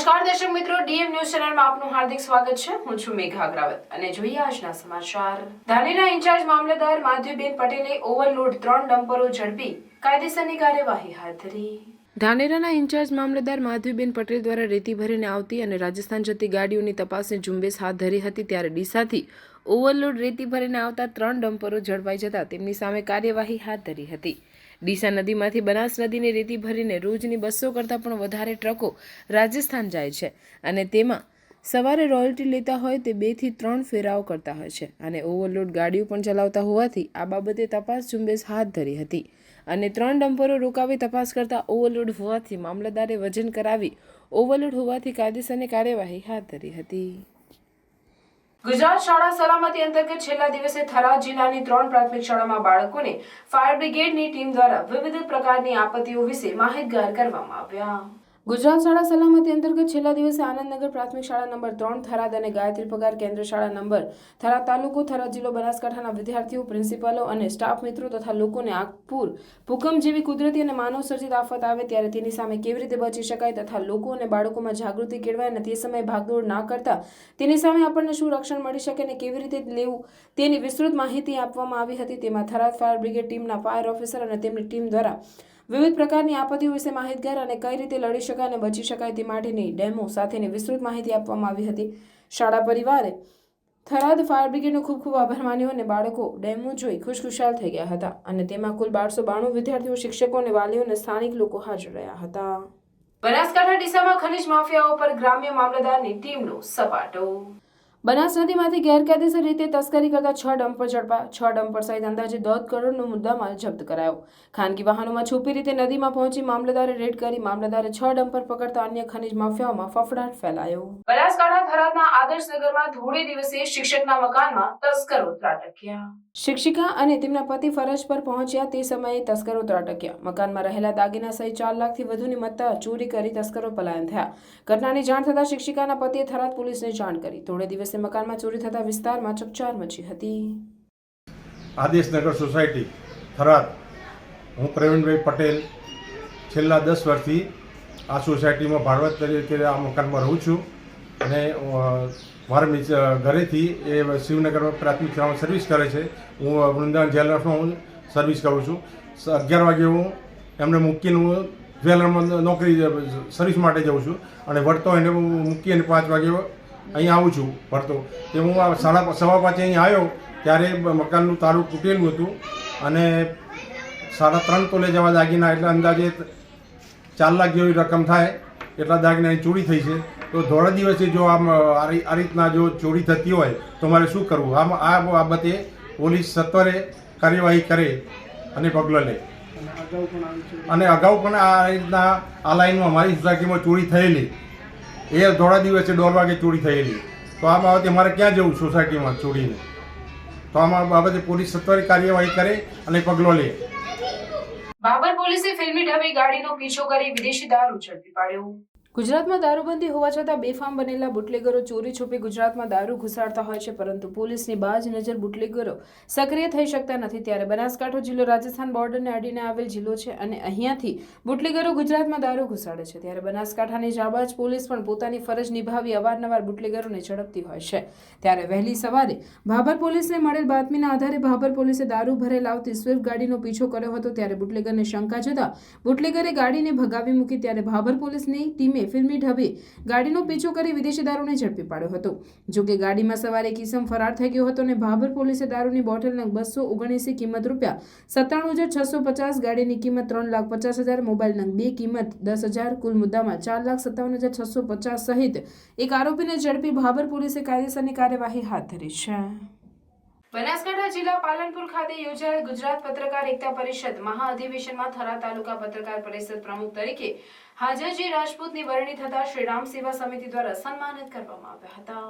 નમસ્કાર, દર્શક મિત્રો, ડીએમ ન્યૂઝ ચેનલમાં આપનું હાર્દિક સ્વાગત છે. હું છું મેઘા અગ્રાવત અને જોઈએ આજના સમાચાર. ધાનેરા ઇન્ચાર્જ મામલેદાર માધવીબેન પટેલે ઓવરલોડ ત્રણ ડમ્પરો ઝડપી. કાયદેસરની કાર્યવાહી હાથ ધરી. ધાનેરાના ઇન્ચાર્જ મામલતદાર માધવીબેન પટેલ દ્વારા રેતી ભરીને આવતી અને રાજસ્થાન જતી ગાડીઓની તપાસની ઝુંબેશ હાથ ધરી હતી ત્યારે ડીસાથી ઓવરલોડ રેતી ભરીને આવતા ત્રણ ડમ્પરો ઝડપાઈ જતા તેમની સામે કાર્યવાહી હાથ ધરી હતી. ડીસા નદીમાંથી બનાસ નદીને રેતી ભરીને રોજની બસો કરતાં પણ વધારે ટ્રકો રાજસ્થાન જાય છે અને તેમાં સવારે રોયલ્ટી લેતા હોય તે બેથી ત્રણ ફેરાઓ કરતા હોય છે અને ઓવરલોડ ગાડીઓ પણ ચલાવતા હોવાથી આ બાબતે તપાસ ઝુંબેશ હાથ ધરી હતી અને ત્રણ ડમ્પરો રોકાવી તપાસ કરતા ઓવરલોડ હોવાથી મામલતદારે વજન કરાવી ઓવરલોડ હોવાથી કાયદેસરની કાર્યવાહી હાથ ધરી હતી. ગુજરાત શાળા સલામતી અંતર્ગત છેલ્લા દિવસે થરાદ જિલ્લાની ત્રણ પ્રાથમિક શાળામાં બાળકોને ફાયર બ્રિગેડની ટીમ દ્વારા વિવિધ પ્રકારની આપત્તિઓ વિશે માહિતગાર કરવામાં આવ્યા. ગુજરાત શાળા સલામતી અંતર્ગત છેલ્લા દિવસે આનંદનગર પ્રાથમિક શાળા નંબર ત્રણ, થરાદ અને ગાયત્રી પગાર કેન્દ્ર શાળા નંબર થરાદ તાલુકો, થરાદ જિલ્લો, બનાસકાંઠાના વિદ્યાર્થીઓ, પ્રિન્સિપાલો અને સ્ટાફ મિત્રો તથા લોકોને આગપૂર ભૂકંપ જેવી કુદરતી અને માનવ સર્જિત આફત આવે ત્યારે તેની સામે કેવી રીતે બચી શકાય તથા લોકો અને બાળકોમાં જાગૃતિ કેળવાય અને તે સમયે ભાગદોડ ના કરતા તેની સામે આપણને શું રક્ષણ મળી શકે અને કેવી રીતે લેવું તેની વિસ્તૃત માહિતી આપવામાં આવી હતી. તેમાં થરાદ ફાયર બ્રિગેડ ટીમના ફાયર ઓફિસર અને તેમની ટીમ દ્વારા વિવિધ પ્રકારની આપત્તિઓ વિશે માહિતગાર અને કઈ રીતે લડી શકાય અને બચી શકાય તે માટેની ડેમો સાથેની વિસ્તૃત માહિતી આપવામાં આવી હતી. શાળા પરિવારે થરાદ ફાયર બ્રિગેડનો ખૂબ ખૂબ આભાર માન્યો અને બાળકો ડેમો જોઈ ખુશખુશાલ થઈ ગયા હતા અને તેમાં કુલ બારસો બાણું વિદ્યાર્થીઓ, શિક્ષકો અને વાલીઓ અને સ્થાનિક લોકો હાજર રહ્યા હતા. બનાસકાંઠા ડીસામાં ખનિજ માફિયાઓ પર ગ્રામ્ય મામલતદારની ટીમનો સપાટો બનાસ નદીમાંથી ગેરકાયદેસર રીતે તસ્કરી કરતા છ ડમ્પર ઝડપા છ ડમ્પર સહિત અંદાજે દોઢ કરોડનો મુદ્દામાલ જપ્ત કરાયો. ખાનગી વાહનોમાં છુપી રીતે નદીમાં પહોંચી મામલતદારે રેડ કરી મામલતદારે છ ડમ્પર પકડતા અન્ય ખનિજ માફિયાઓમાં ફફડાટ ફેલાયો. બનાસકાંઠા થરાદના આદર્શનગરમાં ધોળે દિવસે શિક્ષકના મકાનમાં તસ્કરો ત્રાટક્યા. શિક્ષિકા અને તેમના પતિ ફરજ પર પહોંચ્યા તે સમયે તસ્કરો ત્રાટક્યા. મકાનમાં રહેલા દાગીના સહિત ચાર લાખથી વધુની મત્તા ચોરી કરી તસ્કરો પલાયન થયા. ઘટનાની જાણ થતાં શિક્ષિકાના પતિએ થરાદ પોલીસને જાણ કરી. થોડે દિવસે મકાનમાં ચોરી થતા વિસ્તારમાં ચકચાર મચી હતી. આદેશનગર સોસાયટી, થરાદ. હું પ્રવીણભાઈ પટેલ છેલ્લા દસ વર્ષથી આ સોસાયટીમાં ભાડવત તરીકે આ મકાનમાં રહું છું અને મારા ઘરેથી એ શિવનગરમાં પ્રાથમિક શાળામાં સર્વિસ કરે છે. હું વૃંદાવન જ્વેલર્સમાં હું સર્વિસ કરું છું. અગિયાર વાગે હું એમને મૂકીને હું જ્વેલરમાં નોકરી સર્વિસ માટે જાઉં છું અને વળતો એને મૂકી અને પાંચ વાગે અહીંયા આવું છું ભરતો. તે હું આ સાડા સવા પાંચે અહીં આવ્યો ત્યારે મકાનનું તારું તૂટેલું હતું અને સાડા ત્રણ તોલે જેવા દાગીના એટલે અંદાજે ચાર લાખ જેવી રકમ થાય એટલા દાગીનાની ચોરી થઈ છે. તો ધોળા દિવસે જો આમ આ રીતના જો ચોરી થતી હોય તો મારે શું કરવું? આમ આ બાબતે પોલીસ સત્વરે કાર્યવાહી કરે અને પગલાં લે. અને અગાઉ પણ આ રીતના આ લાઈનમાં મારી સોસાયટીમાં ચોરી થયેલી. એ ધોળા દિવસે દોઢ વાગે ચોરી થયેલી. તો આ બાબતે મારે ક્યાં જવું સોસાયટીમાં ચોરીને? તો આમાં બાબતે પોલીસ સત્વરે કાર્યવાહી કરે અને પગલો લે. બાબર પોલીસે ફિલ્મી ઢબે ગાડીનો પીછો કરી વિદેશી દારૂ ઝડપી પાડ્યો. ગુજરાતમાં દારૂબંધી હોવા છતાં બેફામ બનેલા બુટલેગરો ચોરી છુપી ગુજરાતમાં દારૂ ઘુસાડતા હોય છે, પરંતુ પોલીસની બાજ નજર બુટલેગરો સક્રિય થઈ શકતા નથી. ત્યારે બનાસકાંઠો જિલ્લો રાજસ્થાન બોર્ડરને અડીને આવેલ જિલ્લો છે અને અહીંયાથી બુટલેગરો ગુજરાતમાં દારૂ ઘુસાડે છે. ત્યારે બનાસકાંઠાની જાબાજ પોલીસ પણ પોતાની ફરજ નિભાવી અવારનવાર બુટલેગરોને ઝડપતી હોય છે. ત્યારે વહેલી સવારે ભાભર પોલીસને મળેલ બાતમીના આધારે ભાભર પોલીસે દારૂ ભરેલ આવતી સ્વિફ્ટ ગાડીનો પીછો કર્યો હતો. ત્યારે બુટલેગરને શંકા જતા બુટલેગરે ગાડીને ભગાવી મૂકી, ત્યારે ભાભર પોલીસની ટીમે ફિલ્મી ઢબે ગાડીનો પીછો કરી વિદેશી દારૂને ઝડપી પાડ્યો હતો. જોકે ગાડીમાં સવાર એક ઇસમ ફરાર થઈ ગયો હતો અને ભાભર પોલીસે દારૂની બોટલ બસો ઓગણીસી કિંમત રૂપિયા સત્તાણું હજાર છસો પચાસ ગાડીની કિંમત ત્રણ લાખ પચાસ હજાર, મોબાઈલ નંગ બે કિંમત દસ હજાર, કુલ મુદ્દામાં ચાર લાખ સત્તાવન હજાર છસો પચાસ સહિત એક આરોપીને ઝડપી ભાભર પોલીસે કાયદેસરની કાર્યવાહી હાથ ધરી છે. બનાસકાંઠા જિલ્લા પાલનપુર ખાતે યોજાયેલ ગુજરાત પત્રકાર એકતા પરિષદ મહાઅધિવેશનમાં થરા તાલુકા પત્રકાર પરિષદ પ્રમુખ તરીકે હાજરજી રાજપૂતની વરણી થતા શ્રીરામ સેવા સમિતિ દ્વારા સન્માનિત કરવામાં આવ્યા હતા.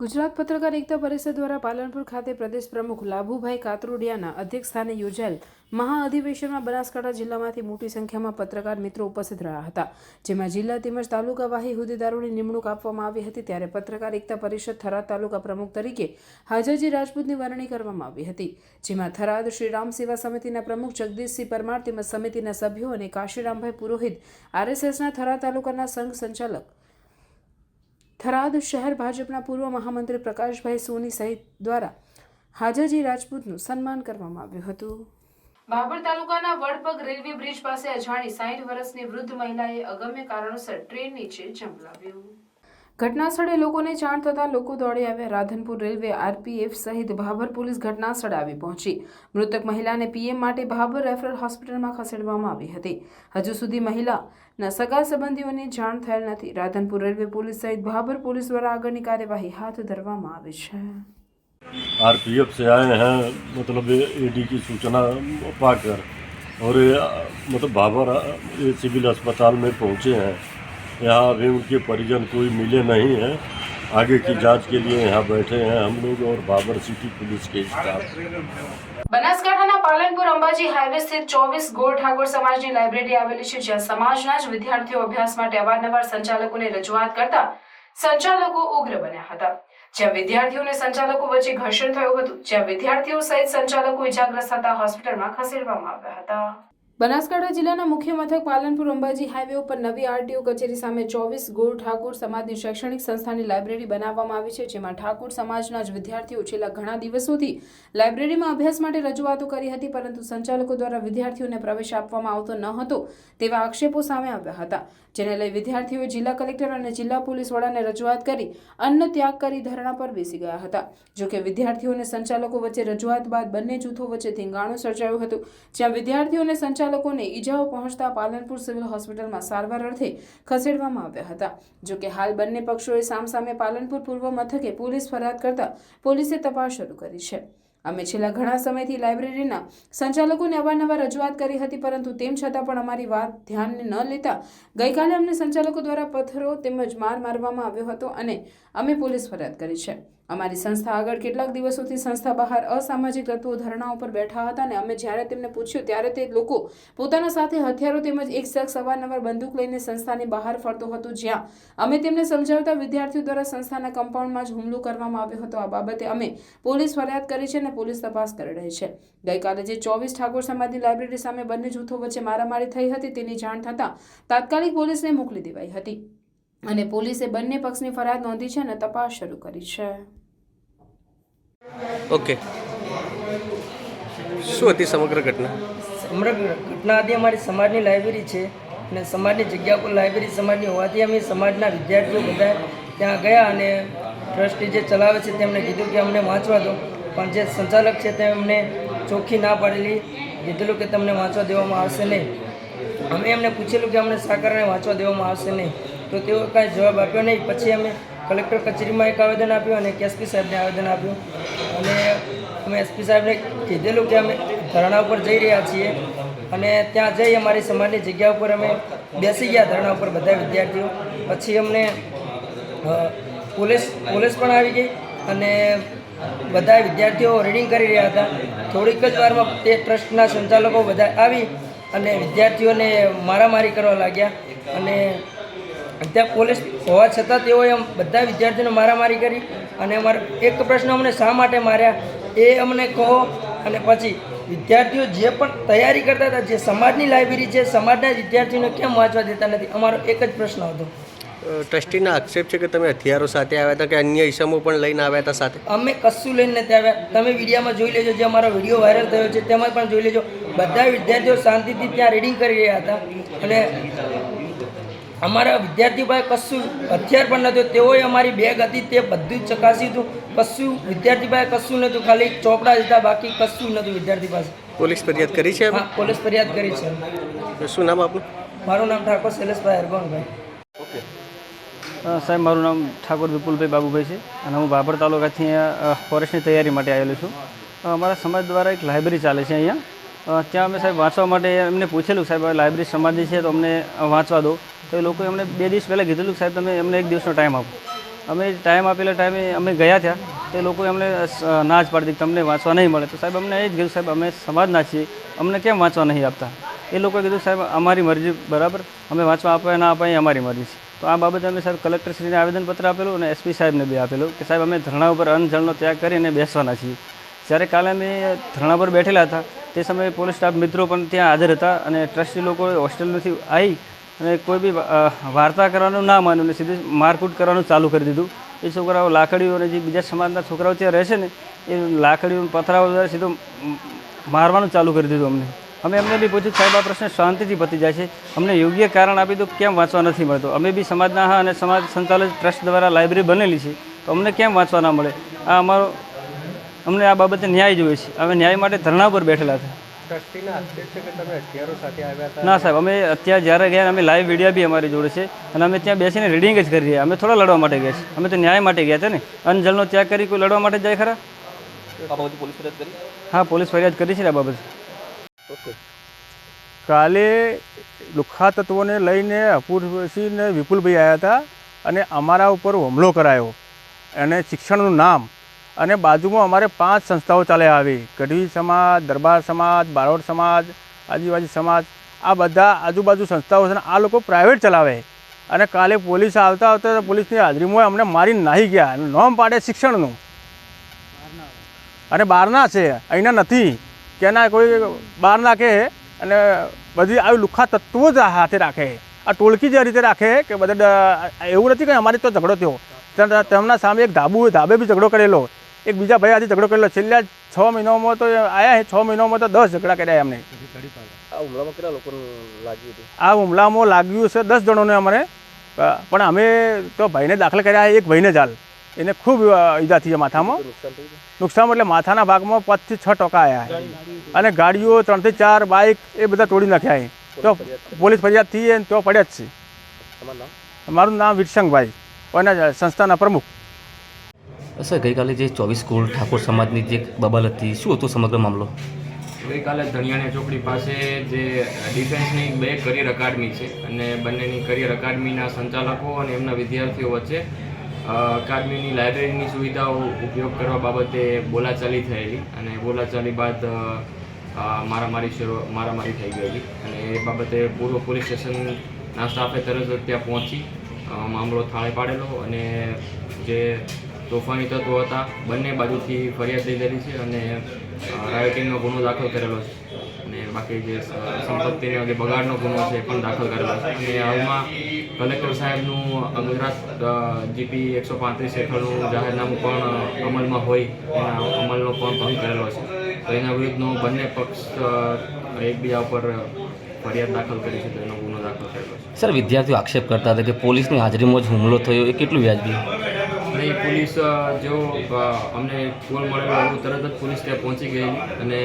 ગુજરાત પત્રકાર એકતા પરિષદ દ્વારા પાલનપુર ખાતે પ્રદેશ પ્રમુખ લાભુભાઈ કાતરોડિયાના અધ્યક્ષસ્થાને યોજાયેલ મહાઅધિવેશનમાં બનાસકાંઠા જિલ્લામાંથી મોટી સંખ્યામાં પત્રકાર મિત્રો ઉપસ્થિત રહ્યા હતા. જેમાં જિલ્લા તેમજ તાલુકાવાહી હોદ્દેદારોની નિમણૂક આપવામાં આવી હતી ત્યારે પત્રકાર એકતા પરિષદ થરાદ તાલુકા પ્રમુખ તરીકે હાજરજી રાજપૂતની વરણી કરવામાં આવી હતી. જેમાં થરાદ શ્રી રામ સેવા સમિતિના પ્રમુખ જગદીશસિંહ પરમાર તેમજ સમિતિના સભ્યો અને કાશીરામભાઈ પુરોહિત આરએસએસના થરાદ તાલુકાના સંઘ સંચાલક થરાદ શહેર ભાજપના પૂર્વ મહામંત્રી પ્રકાશભાઈ સોની સહિત દ્વારા હાજરજી રાજપૂતનું સન્માન કરવામાં આવ્યું હતું. બાબર તાલુકાના વડપગ રેલવે બ્રિજ પાસે અજાણી સાઠ વર્ષની વૃદ્ધ મહિલાએ અગમ્ય કારણોસર ટ્રેન નીચે જંપલાવ્યું. ઘટના સ્થળે લોકોને જાણ થતાં લોકો દોડી આવ્યા. રાધનપુર રેલવે આરપીએફ સહિત ભાભર પોલીસ ઘટના સ્થળે આવી પહોંચી. મૃતક મહિલાને પીએમ માટે ભાભર રેફરલ હોસ્પિટલમાં ખસેડવામાં આવી હતી. હજુ સુધી મહિલાના સગા સંબંધીઓની જાણ થયેલ નથી. રાધનપુર રેલવે પોલીસ સહિત ભાભર પોલીસ દ્વારા આગળની કાર્યવાહી હાથ ધરવામાં આવી છે. आरपीएफ से आए हैं मतलब एडी की सूचना पाकर और ये, मतलब भाभर ये सिविल अस्पताल में पहुंचे हैं यहाँ अभी उनके परिजन कोई मिले नहीं हैं आगे की जांच के लिए यहाँ बैठे हैं हम लोग और भाभर सिटी पुलिस के स्टाफ બનાસકાંઠાના પાલનપુર અંબાજી હાઈવે સ્થિત ચોવીસ ગોળ ઠાકોર સમાજની લાઇબ્રેરી આવેલી છે જ્યાં સમાજના જ વિદ્યાર્થીઓ અભ્યાસ માટે અવારનવાર સંચાલકોને રજૂઆત કરતા સંચાલકો ઉગ્ર બન્યા હતા જ્યાં વિદ્યાર્થીઓ સંચાલકો વચ્ચે ઘર્ષણ થયું હતું, જ્યાં વિદ્યાર્થીઓ સહિત સંચાલકો ઇજાગ્રસ્ત થતા હોસ્પિટલમાં ખસેડવામાં આવ્યા હતા. બનાસકાંઠા જિલ્લાના મુખ્ય મથક પાલનપુર અંબાજી હાઈવે ઉપર નવી આરટીઓ કચેરી સામે ચોવીસ ગોળ ઠાકોર સમાજની શૈક્ષણિક સંસ્થાની લાઇબ્રેરી બનાવવામાં આવી છે, જેમાં ઠાકોર સમાજના જ વિદ્યાર્થીઓ છેલ્લા ઘણા દિવસોથી લાઇબ્રેરીમાં અભ્યાસ માટે રજૂઆતો કરી હતી, પરંતુ સંચાલકો દ્વારા વિદ્યાર્થીઓને પ્રવેશ આપવામાં આવતો ન હતો તેવા આક્ષેપો સામે આવ્યા હતા. જેને લઈ વિદ્યાર્થીઓએ જિલ્લા કલેક્ટર અને જિલ્લા પોલીસ વડાને રજૂઆત કરી અન્ન ત્યાગ કરી ધરણા પર બેસી ગયા હતા. જોકે વિદ્યાર્થીઓ અને સંચાલકો વચ્ચે રજૂઆત બાદ બંને જૂથો વચ્ચે ધીંગાણું સર્જાયું હતું, જ્યાં વિદ્યાર્થીઓ અને સંચાલકોને ઈજાઓ પહોંચતા પાલનપુર સિવિલ હોસ્પિટલમાં સારવાર અર્થે ખસેડવામાં આવ્યા હતા. જોકે હાલ બંને પક્ષોએ સામસામે પાલનપુર પૂર્વ મથકે પોલીસ ફરિયાદ કરતા પોલીસે તપાસ શરૂ કરી છે. અમે છેલ્લા ઘણા સમયથી લાઇબ્રેરીના સંચાલકોને અવારનવાર રજૂઆત કરી હતી, પરંતુ તેમ છતાં પણ અમારી વાત ધ્યાનને ન લેતા ગઈકાલે અમને સંચાલકો દ્વારા પથ્થરો તેમજ માર મારવામાં આવ્યો હતો અને અમે પોલીસ ફરિયાદ કરી છે. અમારી સંસ્થા આગળ કેટલાક દિવસોથી સંસ્થા બહાર અસામાજિક તત્વો ધરણા ઉપર બેઠા હતા અને અમે જ્યારે તેમને પૂછ્યું ત્યારે તે લોકો પોતાના સાથે હથિયારો તેમજ એક શખ્સ અવારનવાર બંદૂક લઈને સંસ્થાની બહાર ફરતો હતો જ્યાં અમે તેમને સમજાવતા વિદ્યાર્થીઓ દ્વારા સંસ્થાના કમ્પાઉન્ડમાં જ હુમલો કરવામાં આવ્યો હતો. આ બાબતે અમે પોલીસ ફરિયાદ કરી છે અને પોલીસ તપાસ કરી રહી છે. ગઈકાલે જે ચોવીસ ઠાકોર સમાજની લાઇબ્રેરી સામે બંને જૂથો વચ્ચે મારામારી થઈ હતી તેની જાણ થતાં તાત્કાલિક પોલીસને મોકલી દેવાઈ હતી અને પોલીસે બંને પક્ષની ફરિયાદ નોંધી છે અને તપાસ શરૂ કરી છે. ઓકે. શું હતી સમગ્ર ઘટના? સમગ્ર ઘટના હતી અમારી સમાજની લાઇબ્રેરી છે અને સમાજની જગ્યા પર લાઇબ્રેરી સમાજની હોવાથી અમે સમાજના વિદ્યાર્થીઓ બધા ત્યાં ગયા અને ટ્રસ્ટી જે ચલાવે છે તેમણે કીધું કે અમને વાંચવા દો. પણ જે સંચાલક છે તેમણે ચોખ્ખી ના પાડેલી, કીધેલું કે તમને વાંચવા દેવામાં આવશે નહીં. અમે એમને પૂછેલું કે અમને સાકરને વાંચવા દેવામાં આવશે નહીં. તો તેઓ કાંઈ જવાબ આપ્યો નહીં. પછી અમે કલેક્ટર કચેરીમાં એક આવેદન આપ્યું અને એસપી સાહેબને આવેદન આપ્યું. અને અમે એસપી સાહેબને કીધેલું કે અમે ધરણા ઉપર જઈ રહ્યા છીએ અને ત્યાં જઈ અમારી સમાજની જગ્યા ઉપર અમે બેસી ગયા ધરણા ઉપર બધા વિદ્યાર્થીઓ. પછી અમને પોલીસ પોલીસ પણ આવી ગઈ અને બધા વિદ્યાર્થીઓ રીડિંગ કરી રહ્યા હતા. થોડીક જ વારમાં તે ટ્રસ્ટના સંચાલકો બધા આવી અને વિદ્યાર્થીઓને મારામારી કરવા લાગ્યા અને ત્યાં પોલીસ હોવા છતાં તેઓએ બધા વિદ્યાર્થીઓને મારામારી કરી અને અમારા એક પ્રશ્ન અમને શા માટે માર્યા એ અમને કહો. અને પછી વિદ્યાર્થીઓ જે પણ તૈયારી કરતા હતા જે સમાજની લાઇબ્રેરી છે સમાજના વિદ્યાર્થીઓને કેમ વાંચવા દેતા નથી? અમારો એક જ પ્રશ્ન હતો. ટ્રસ્ટીના આક્ષેપ છે કે તમે હથિયારો સાથે આવ્યા હતા કે અન્ય ઇસમો પણ લઈને આવ્યા હતા સાથે? અમે કશું લઈને નથી આવ્યા. તમે વિડીયામાં જોઈ લેજો જે અમારો વીડિયો વાયરલ થયો છે તેમાં પણ જોઈ લેજો. બધા વિદ્યાર્થીઓ શાંતિથી ત્યાં રીડિંગ કરી રહ્યા હતા. અને અમારા વિદ્યાર્થીભાઈ કશું હથિયાર પણ નહોતું. તેઓએ અમારી બેગ હતી તે બધું જ ચકાસ્યું હતું કશું વિદ્યાર્થી પાસે કશું નહોતું. ખાલી ચોપડા જ બાકી કશું નહોતું વિદ્યાર્થી પાસે. પોલીસ ફરિયાદ કરી છે હા પોલીસ ફરિયાદ કરી છે. શું નામ આપનું? મારું નામ ઠાકોર શૈલેષભાઈ હરગોનભાઈ ઓકે. સાહેબ મારું નામ ઠાકોર વિપુલભાઈ બાબુભાઈ છે અને હું બાબર તાલુકાથી અહીંયા ફોરેસ્ટની તૈયારી માટે આવેલો છું. અમારા સમાજ દ્વારા એક લાઇબ્રેરી ચાલે છે અહીંયા. ત્યાં અમે સાહેબ વાંચવા માટે એમને પૂછેલું સાહેબ લાઇબ્રેરી સમાધિ છે તો અમને વાંચવા દો. તો એ લોકોએ અમને બે દિવસ પહેલાં કીધેલું સાહેબ, તમે અમને એક દિવસનો ટાઈમ આપો. અમે ટાઈમ આપેલા ટાઈમે અમે ગયા ત્યાં તો એ અમને એમને ના જ પાડી તમને વાંચવા નહીં મળે. તો સાહેબ, અમને એ જ કીધું, સાહેબ, અમે સમાજના છીએ. અમને કેમ વાંચવા નહીં આપતા? એ લોકોએ કીધું, સાહેબ, અમારી મરજી, બરાબર? અમે વાંચવા આપવા ના આપવા એ અમારી મરજી છે. તો આ બાબતે અમે સાહેબ કલેક્ટરશ્રીને આવેદનપત્ર આપેલું અને એસપી સાહેબને બી આપેલું કે, સાહેબ, અમે ધરણા ઉપર અન્નજળનો ત્યાગ કરીને બેસવાના છીએ. જ્યારે કાલે અમે ધરણા પર બેઠેલા હતા તે સમયે પોલીસ સ્ટાફ મિત્રો પણ ત્યાં હાજર હતા અને ટ્રસ્ટી લોકો હોસ્ટેલમાંથી આવી અને કોઈ બી વાર્તા કરવાનું ના માન્યું અને સીધી મારકૂટ કરવાનું ચાલુ કરી દીધું. એ છોકરાઓ લાકડીઓ અને જે બીજા સમાજના છોકરાઓ ત્યાં રહે છે ને, એ લાકડીઓ પથરાઓ દ્વારા સીધું મારવાનું ચાલુ કરી દીધું અમને. અમે એમને બી પૂછ્યું, સાહેબ, આ પ્રશ્ન શાંતિથી પતી જાય છે. અમને યોગ્ય કારણ આપી દો, કેમ વાંચવા નથી મળતો? અમે બી સમાજના હા અને સમાજ સંચાલક ટ્રસ્ટ દ્વારા લાઇબ્રેરી બનેલી છે, તો અમને કેમ વાંચવા ના મળે? આ અમારો અમને આ બાબતે ન્યાય જોઈએ છે. અમે ન્યાય માટે ધરણા પર બેઠેલા હતા છે કે તમે હથિયારો સાથે આવ્યા હતા? ના સાહેબ અમે અત્યારે જ્યારે ગયા અમે લાઈવ વીડિયો બી અમારી જોડે છે અને અમે ત્યાં બેસીને રીડિંગ જ કરી રહ્યા અમે થોડા લડવા માટે ગયા છે અમે તો ન્યાય માટે ગયા છે ને. અનજલનો ત્યાગ કરી કોઈ લડવા માટે જાય ખરા? હા પોલીસ ફરિયાદ કરી છે ને આ બાબતે. ઓકે. કાલે લુખ્ખા તત્વોને લઈને અપૂરસિંહ ને વિપુલભાઈ આવ્યા હતા અને અમારા ઉપર હુમલો કરાયો. અને શિક્ષણનું નામ અને બાજુમાં અમારે પાંચ સંસ્થાઓ ચાલે આવી. ગઢવી સમાજ, દરબાર સમાજ, બારોડ સમાજ, આદિવાસી સમાજ, આ બધા આજુબાજુ સંસ્થાઓ છે આ લોકો પ્રાઇવેટ ચલાવે. અને કાલે પોલીસ આવતા આવતા પોલીસની હાજરીમાં અમને મારી નાહી ગયા. અને નોમ પાડે શિક્ષણનું. અને બહારના છે. અહીંના નથી. કેના કોઈ બહારના કે અને બધી આવી લુખ્ખા તત્વો જ હાથે રાખે. આ ટોળકી જે રીતે રાખે કે બધા એવું નથી કે અમારે તો ઝઘડો થયો. તેમના સામે એક ધાબુ ધાબે બી ઝઘડો કરેલો. એક બીજા ભાઈ આજે ઝઘડો કરેલો. છેલ્લા છ મહિનામાં તો આયા છ મહિનામાં તો દસ ઝઘડા કર્યા એમને. આ હુમલામાં લાગ્યું છે દસ જણોને અમારે. પણ અમે તો ભાઈને દાખલ કર્યા એક ભાઈને જ હાલ. એને ખૂબ ઈજા થઈ છે માથામાં. નુકસાન એટલે માથાના ભાગમાં પાંચથી છ ટકા આવ્યા અને ગાડીઓ ત્રણથી ચાર બાઇક એ બધા તોડી નાખ્યા. તો પોલીસ ફરિયાદ થઈ તો પડ્યા જ છે. મારું નામ વિરસંગભાઈ. અને સંસ્થાના પ્રમુખ. સર, ગઈકાલે જે ચોવીસ સ્કૂલ ઠાકોર સમાજની જે બબલ હતી, શું હતો સમગ્ર મામલો? ગઈકાલે ધણિયાણી ચોકડી પાસે જે ડિફેન્સની બે કરિયર અકાદમી છે અને બંનેની કરિયર અકાદમીના સંચાલકો અને એમના વિદ્યાર્થીઓ વચ્ચે અકાદમીની લાઇબ્રેરીની સુવિધાઓ ઉપયોગ કરવા બાબતે બોલાચાલી થયેલી અને બોલાચાલી બાદ મારામારી શરૂ, મારામારી થઈ ગયેલી અને એ બાબતે પૂર્વ પોલીસ સ્ટેશનના સ્ટાફે તરત જ ત્યાં પહોંચી મામલો થાળે પાડેલો અને જે તોફાની તત્વો હતા. બંને બાજુથી ફરિયાદ લીધેલી છે અને રાયોટિંગનો ગુનો દાખલ કરેલો છે. અને બાકી જે સંપત્તિનો જે બગાડનો ગુનો છે એ પણ દાખલ કરેલો છે. અને હાલમાં કલેક્ટર સાહેબનું ગુજરાત જીપી એકસો પાંત્રીસ હેઠળનું જાહેરનામું પણ અમલમાં હોય એના અમલનો પણ ભંગ કરેલો છે. તો એના વિરુદ્ધનો બંને પક્ષ એકબીજા ઉપર ફરિયાદ દાખલ કરી છે, તો એનો ગુનો દાખલ કરેલો છે. સર, વિદ્યાર્થીઓ આક્ષેપ કરતા હતા કે પોલીસની હાજરીમાં જ હુમલો થયો. એ કેટલું વ્યાજબી? નહીં પોલીસ જો અમને કોલ મળેલો એવું તરત જ પોલીસ ત્યાં પહોંચી ગયેલી અને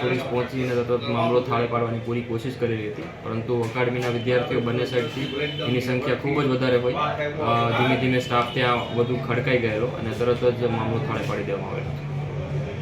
પોલીસ પહોંચીને તરત મામલો થાળે પાડવાની પૂરી કોશિશ કરેલી હતી. પરંતુ અકાડમીના વિદ્યાર્થીઓ બંને સાઈડથી એની સંખ્યા ખૂબ જ વધારે હોય. ધીમે ધીમે સ્ટાફ ત્યાં વધુ ખડકાઈ ગયેલો અને તરત જ મામલો થાળે પાડી દેવામાં આવેલો